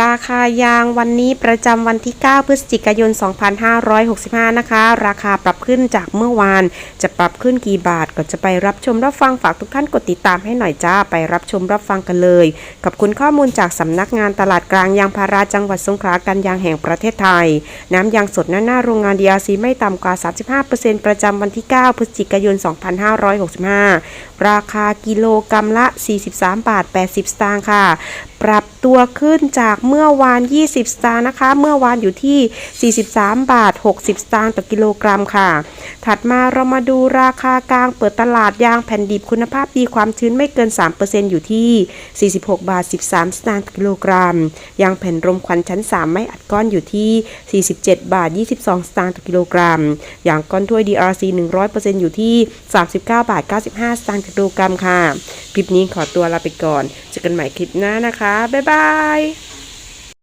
ราคายางวันนี้ประจำวันที่ 9 พฤศจิกายน 2565 นะคะ ราคาปรับขึ้นจากเมื่อวาน จะปรับขึ้นกี่บาทก็จะไปรับชมรับฟังฝากทุกท่านกดติดตามให้หน่อยจ้า ไปรับชมรับฟังกันเลย ขอบคุณข้อมูลจากสำนักงานตลาดกลางยางพาราจังหวัดสงขลากันยางแห่งประเทศไทย น้ำยางสดหน้าหน้าโรงงาน DRC ไม่ต่ำกว่า 35%ประจำวันที่ 9 พฤศจิกายน 2565 ราคากิโลกรรัมละ 43 บาท 80 สตางค์ค่ะ ปรับตัวขึ้นจากจากเมื่อวาน 20 สตางค์นะคะ เมื่อวานอยู่ที่ 43 บาท 60 สตางค์ต่อกิโลกรัมค่ะ ถัดมาเรามาดูราคากลางเปิดตลาดยางแผ่นดิบคุณภาพดีความชื้นไม่เกิน 3%อยู่ที่ 46 บาท 13 สตางค์ต่อกิโลกรัม ยางแผ่นรมควันชั้น 3 ไม่อัดก้อนอยู่ที่ 47 บาท 22 สตางค์ต่อกิโลกรัม ยางก้อนถ้วย DRC 100%อยู่ที่ 39 บาท 95 สตางค์ต่อกิโลกรัมค่ะ คลิปนี้ขอตัวลาไปก่อนเจอกันใหม่คลิปหน้านะคะ บ๊ายบาย